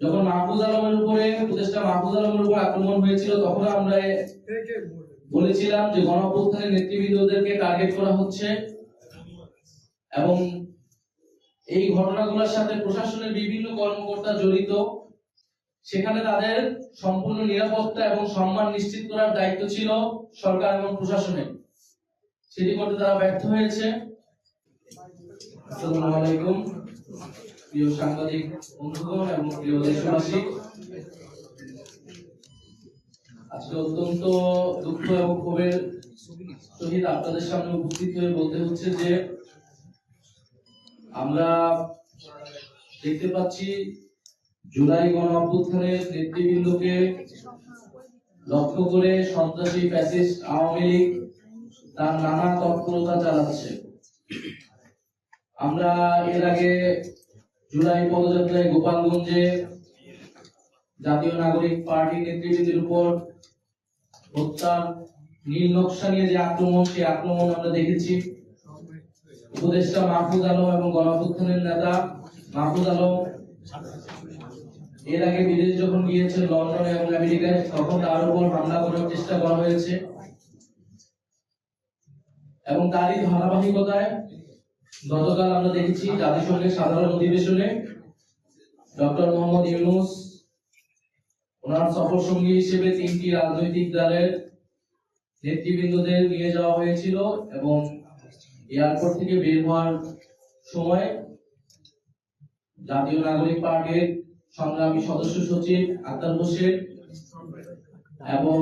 যখন মাহফুজ আলমের উপরে, উপদেষ্টা মাহফুজ আলমের উপর আক্রমণ হয়েছিল, তখন আমরা বলেছিলাম যে গণ অভ্যুত্থানের নেতৃবৃন্দদেরকে টার্গেট করা হচ্ছে। এবং এই ঘটনাগুলোর সাথে প্রশাসনের বিভিন্ন কর্মকর্তা জড়িত। সেখানে তাদের সম্পূর্ণ নিরাপত্তা এবং সম্মান নিশ্চিত করার দায়িত্ব ছিল সরকার এবং প্রশাসনের। সেটি করতে তারা ব্যর্থ হয়েছে। আসসালামু আলাইকুম। প্রিয় সাংবাদিক, বন্ধুগণ এবং প্রিয় দেশবাসী, আজকে অত্যন্ত দুঃখ এবং ক্ষোভের সহিত আপনাদের সামনে উপস্থিত হয়ে বলতে হচ্ছে যে, আমরা দেখতে পাচ্ছি জুলাই গণ অভ্যুত্থানের নেতৃবৃন্দকে লক্ষ্য করে সন্ত্রাসী ফ্যাসিস্ট আওয়ামী লীগ তার নানা তৎপরতা চালাচ্ছে। আমরা এর আগে জুলাই পদযাত্রায় গোপালগঞ্জে জাতীয় নাগরিক পার্টি নেতৃবৃন্দের উপর হত্যার নীল নকশা নিয়ে যে আক্রমণ, সেই আক্রমণ আমরা দেখেছি। উপদেষ্টা মাহফুজ আলম এবং গণঅভ্যুত্থানের নেতা মাহফুজ আলম এর আগে বিদেশ যখন গিয়েছেন লন্ডনে এবং আমেরিকায়, তখন তার উপর হামলা করার চেষ্টা করা হয়েছে। এবং তারই ধারাবাহিকতায় গতকাল আমরা দেখেছি জাতিসংঘের সাধারণ অধিবেশনে ডক্টর মোহাম্মদ ইউনুস, ওনার সফর সঙ্গী হিসেবে তিনটি রাজনৈতিক দলের নেতৃবৃন্দদের নিয়ে যাওয়া হয়েছিল এবং এয়ারপোর্ট থেকে বের হওয়ার সময় জাতীয় নাগরিক পার্টির সংগ্রামী সদস্য সচিব আক্তার হোসেন এবং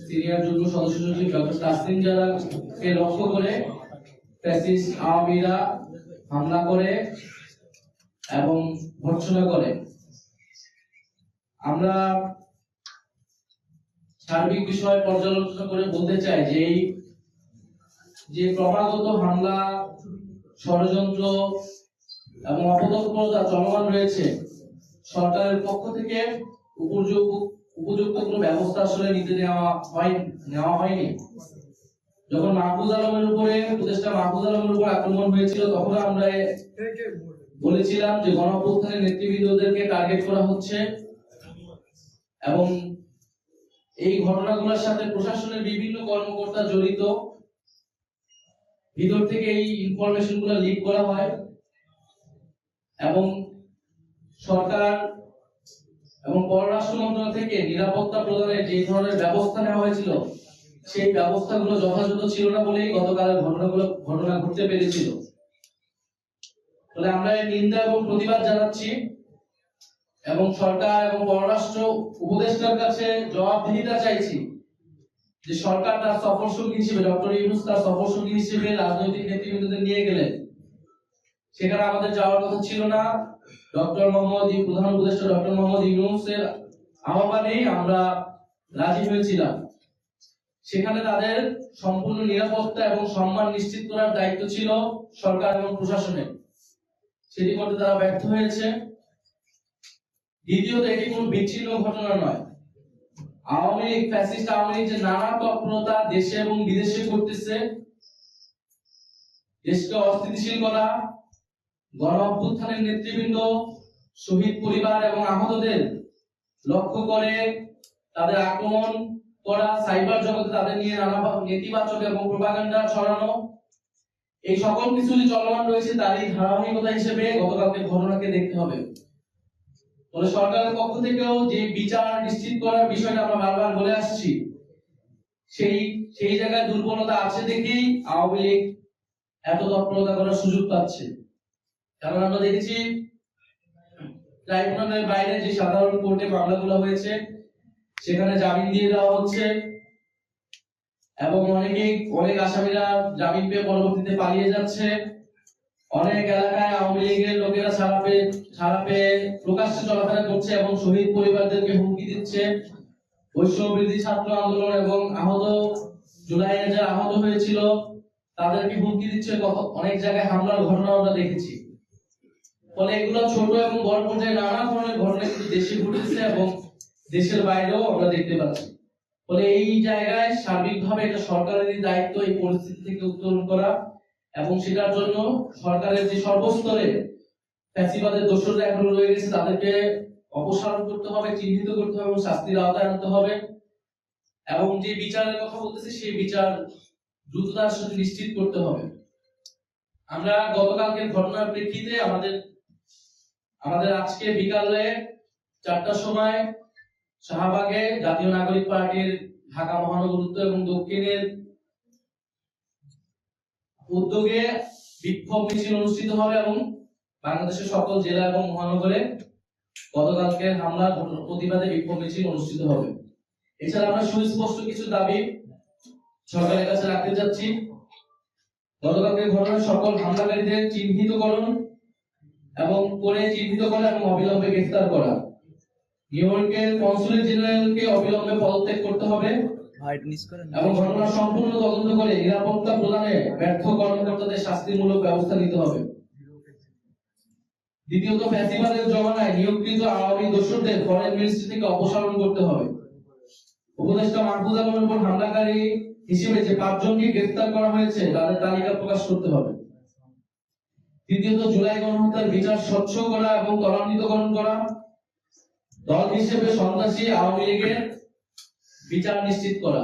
সিনিয়র যুগ্ম সদস্য সচিব ডক্টর তাসলিম জারাকে লক্ষ্য করে ফ্যাসিস্ট আওয়ামীরা হামলা করে এবং ভর্ৎসনা করে। আমরা সার্বিক বিষয় পর্যালোচনা করে বলতে চাই যে এই যে ক্রমাগত হামলা, ষড়যন্ত্র এবং অপতৎপরতা চলমান রয়েছে, সরকারের পক্ষ থেকে উপযুক্ত উপযুক্ত কোনো ব্যবস্থা আসলে নিতে নেওয়া হয় নেওয়া হয়নি। যখন মাহফুজ আলমের উপরে, উপদেষ্টা মাহফুজ আলমের উপর আক্রমণ হয়েছিল, তখন আমরা বলেছিলাম যে গণ নেতৃবৃন্দদেরকে টার্গেট করা হচ্ছে। এবং এই ঘটনাগুলোর সাথে প্রশাসনের বিভিন্ন কর্মকর্তা জড়িত। ভিতর থেকে এই ইনফরমেশনগুলো লিক করা হয়। এবং সরকার এবং পররাষ্ট্র মন্ত্রণালয় থেকে নিরাপত্তা প্রদানের যে ধরনের ব্যবস্থা নেওয়া হয়েছিল সেই ব্যবস্থাগুলো যথাযথ ছিল না বলেই গতকালের ঘটনাগুলো, ঘটনা ঘটতে পেরেছিল। ফলে আমরা এর নিন্দা এবং প্রতিবাদ জানাচ্ছি এবং সরকার এবং পররাষ্ট্র উপদেষ্টার কাছে জবাবদিহিতা চাইছি যে সরকার তার সফর সঙ্গী হিসেবে, ডক্টর ইউনুস তার সফর সঙ্গী হিসেবে রাজনৈতিক নেতৃবৃন্দদের নিয়ে গেলেন। সেখানে আমাদের যাওয়ার কথা ছিল না। ডক্টর মোহাম্মদ প্রধান উপদেষ্টা ডক্টর মোহাম্মদ ইউনুসের আহ্বানেই আমরা রাজি হয়েছিলাম। সেখানে তাদের সম্পূর্ণ নিরাপত্তা এবং সম্মান নিশ্চিত করার দায়িত্ব ছিল সরকার এবং প্রশাসনের। সেটি করতে তারা ব্যর্থ হয়েছে। দ্বিতীয়ত, এটি কোনো বিচ্ছিন্ন ঘটনা নয়। আওয়ামী লীগ, ফ্যাসিস্ট আওয়ামী লীগ যে নানা তৎপরতা দেশে এবং বিদেশে করতেছে দেশকে অস্থিতিশীল করা গণ অভ্যুত্থানের নেতৃবৃন্দ, শহীদ পরিবার এবং আহতদের লক্ষ্য করে তাদের আক্রমণ করা, সাইবার জগতে তাদের নিয়ে নানা নেতিবাচক এবং প্রোপাগান্ডা ছড়ানো। এই সকল কিছু যে চলমান রয়েছে তারই ধারাবাহিকতা হিসেবে গতকালকে ঘটনাকে দেখতে হবে। ফলে সরকারের পক্ষ থেকেও যে বিচার নিশ্চিত করার বিষয়টা আমরা বারবার বলে আসছি, সেই সেই জায়গায় দুর্বলতা আছে দেখেই আওয়ামী লীগ এত তৎপরতা করার সুযোগ পাচ্ছে। কারণ আমরা দেখেছি ট্রাইব্যুনালের বাইরে যে সাধারণ কোর্টে মামলাগুলো হয়েছে সেখানে জামিন দিয়ে দেওয়া হচ্ছে। এবং অনেকেই, অনেক আসামিরা জামিন পেয়ে পরবর্তীতে পালিয়ে যাচ্ছে। অনেক এলাকায় আওয়ামী লীগের লোকেরা ছাড়া পেয়ে ছাড়া পেয়ে প্রকাশ্যে চলাফেরা করছে এবং শহীদ পরিবারদেরকে হুমকি দিচ্ছে। বৈষম্যবৃদ্ধি ছাত্র আন্দোলন এবং আহত জুলাইয়ে যারা আহত হয়েছিল, তাদেরকে হুমকি দিচ্ছে অনেক জায়গায় হামলার ঘটনা আমরা দেখেছি। ফলে এগুলো ছোট এবং বড় পর্যায়ে নানা ধরনের ঘটনা কিন্তু দেশে ঘটেছে এবং দেশের বাইরেও আমরা দেখতে পাচ্ছি। ফলে এই জায়গায় সার্বিকভাবে এটা সরকারেরই দায়িত্ব এই পরিস্থিতি থেকে উত্তরণ করা এবং সেটার জন্য সরকারের যে সর্বস্তরে ফ্যাসিবাদের দোষররা এখনও রয়ে গেছে, তাদেরকে অপসারণ করতে হবে, চিহ্নিত করতে হবে এবং শাস্তির আওতায় আনতে হবে। এবং যে বিচারের কথা বলতেছি, সেই বিচার দ্রুততার সাথে নিশ্চিত করতে হবে। আমরা গতকালকের ঘটনার প্রেক্ষিতে আমাদের আমাদের আজকে বিকালে চারটার সময় শাহবাগে জাতীয় নাগরিক পার্টির ঢাকা মহানগর উত্তর এবং দক্ষিণের উদ্যোগে বিক্ষোভ মিছিল অনুষ্ঠিত হবে এবং বাংলাদেশের সকল জেলা এবং মহানগরে গতকালকে ঘটনা- প্রতিবাদে বিক্ষোভ মিছিল অনুষ্ঠিত হবে। এছাড়া আমরা সুস্পষ্ট কিছু দাবি সরকারের কাছে রাখতে যাচ্ছি। গতকালকে ঘটনার সকল হামলাকারীদের চিহ্নিতকরণ এবং করে চিহ্নিত করা এবং অবিলম্বে গ্রেফতার করা। ইয়র্কের কনসুলেট জেনারেলকে অবিলম্বে পদত্যাগ করতে হবে এবং ঘটনা সম্পূর্ণ তদন্ত করে নিরাপত্তা প্রদানে ব্যর্থ কর্মকর্তাদের শাস্তিমূলক ব্যবস্থা নিতে হবে। দ্বিতীয়ত ফ্যাসিবাদের জমানায় নিয়োগকৃত আওয়ামী দোষরদের ফরেন মিনিস্ট্রি থেকে অপসারণ করতে হবে। উপদেষ্টা মাহফুজ আলমের উপর হামলাকারী হিসেবে যে পাঁচজনকে গ্রেফতার করা হয়েছে তাদের তালিকা প্রকাশ করতে হবে। তৃতীয়ত জুলাই গণহত্যার বিচার স্বচ্ছ করা এবং ত্বরান্বিতকরণ করা। দল হিসেবে সন্ত্রাসী আওয়ামী লীগের বিচার নিশ্চিত করা।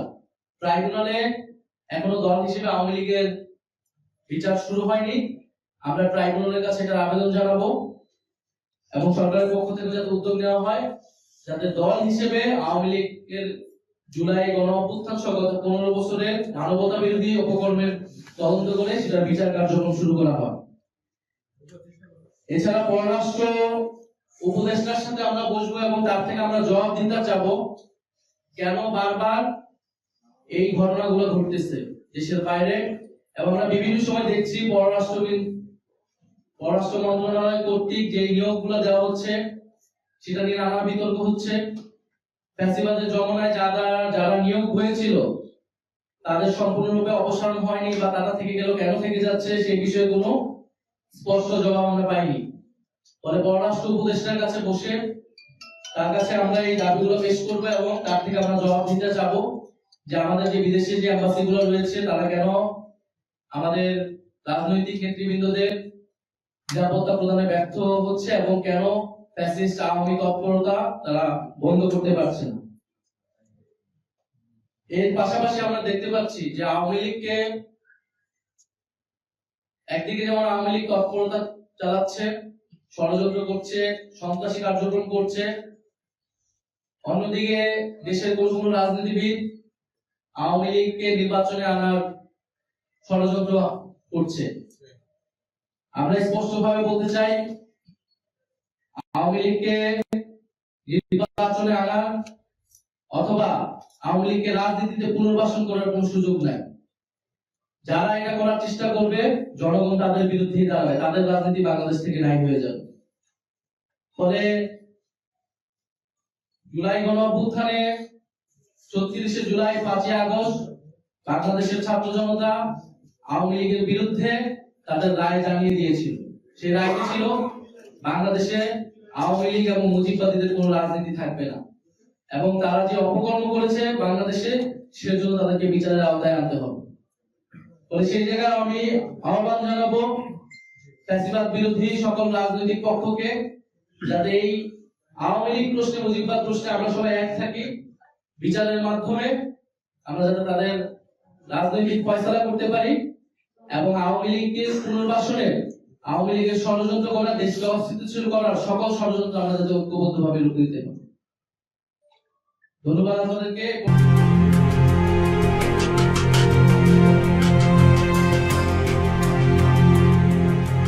ট্রাইব্যুনালে এখনও দল হিসেবে আওয়ামী লীগের বিচার শুরু হয়নি। আমরা ট্রাইব্যুনালের কাছে এটার আবেদন জানাব এবং সরকারের পক্ষ থেকে যাতে উদ্যোগ নেওয়া হয়, যাতে দল হিসেবে আওয়ামী লীগের জুলাই গণ অভ্যুত্থান সহ গত পনেরো বছরের মানবতা বিরোধী অপকর্মের তদন্ত করে সেটার বিচার কার্যক্রম শুরু করা হয়। এছাড়া পররাষ্ট্র উপদেষ্টার সাথে আমরা বসবো এবং তার থেকে আমরা জবাব দিতে চাবো, কেন বারবার এই ঘটনাগুলো ঘটতেছে দেশের বাইরে? এবং আমরা বিভিন্ন সময় দেখছি পররাষ্ট্রবিন পররাষ্ট্র মন্ত্রণালয় কর্তৃক যে নিয়োগগুলো দেওয়া হচ্ছে, সেটা নিয়ে নানা বিতর্ক হচ্ছে। ফ্যাসিবাদের জমানায় যারা যারা নিয়োগ হয়েছিল, তাদের সম্পূর্ণরূপে অপসারণ হয়নি বা তারা থেকে গেল, কেন থেকে যাচ্ছে সেই বিষয়ে কোনো স্পষ্ট জবাব আমরা পাইনি। ফলে পররাষ্ট্র উপদেষ্টার কাছে বসে তার কাছে আমরা এই দাবিগুলো পেশ করব এবং তার থেকে আমরা জবাব দিতে চাবো যে আমাদের যে বিদেশে যে অ্যাম্বাসি গুলো রয়েছে, তারা কেন আমাদের রাজনৈতিক নেতৃবৃন্দদের নিরাপত্তা প্রদানে ব্যর্থ হচ্ছে এবং কেন ফ্যাসিস্ট আওয়ামী তৎপরতা তারা বন্ধ করতে পারছে না? এর পাশাপাশি আমরা দেখতে পাচ্ছি যে আওয়ামী লীগকে একদিকে যেমন আওয়ামী লীগ তৎপরতা চালাচ্ছে ষড়যন্ত্র করছে, সন্ত্রাসী কার্যক্রম করছে। অন্যদিকে দেশের কোন কোন রাজনীতিবিদ আওয়ামী লীগকে নির্বাচনে আনার ষড়যন্ত্র করছে। আমরা স্পষ্টভাবে বলতে চাই, আওয়ামী লীগকে নির্বাচনে আনা অথবা আওয়ামী লীগকে রাজনীতিতে পুনর্বাসন করার কোনো সুযোগ নাই। যারা এটা করার চেষ্টা করবে, জনগণ তাদের বিরুদ্ধেই দাঁড়াবে, তাদের রাজনীতি বাংলাদেশ থেকে নাই হয়ে যাবে। ফলে জুলাই গণ অভ্যুত্থানে ছত্রিশে জুলাই পাঁচই আগস্ট বাংলাদেশের ছাত্র জনতা আওয়ামী লীগের বিরুদ্ধে তাদের রায় জানিয়ে দিয়েছিল। সেই রায়টি ছিল, বাংলাদেশে আওয়ামী লীগ এবং মুজিববাদীদের কোনো রাজনীতি থাকবে না। এবং তারা যে অপকর্ম করেছে বাংলাদেশে, সেজন্য তাদেরকে বিচারের আওতায় আনতে হবে। ফলে সেই জায়গায় আমি আহ্বান জানাব, ফ্যাসিবাদ বিরোধী সকল রাজনৈতিক পক্ষকে যাতে এই আওয়ামী লীগ প্রশ্নে মুজিববাদ প্রশ্নে আমরা সবাই এক থাকি, বিচারের মাধ্যমে আমরা যাতে তাদের রাজনৈতিক ফয়সলা করতে পারি এবং আওয়ামী লীগকে পুনর্বাসনে, আওয়ামী লীগের ষড়যন্ত্র করা, দেশকে অস্থিতিশীল করার সকল ষড়যন্ত্র আমরা যাতে ঐক্যবদ্ধভাবে রুখে দিতে পারি। ধন্যবাদ আপনাদেরকে।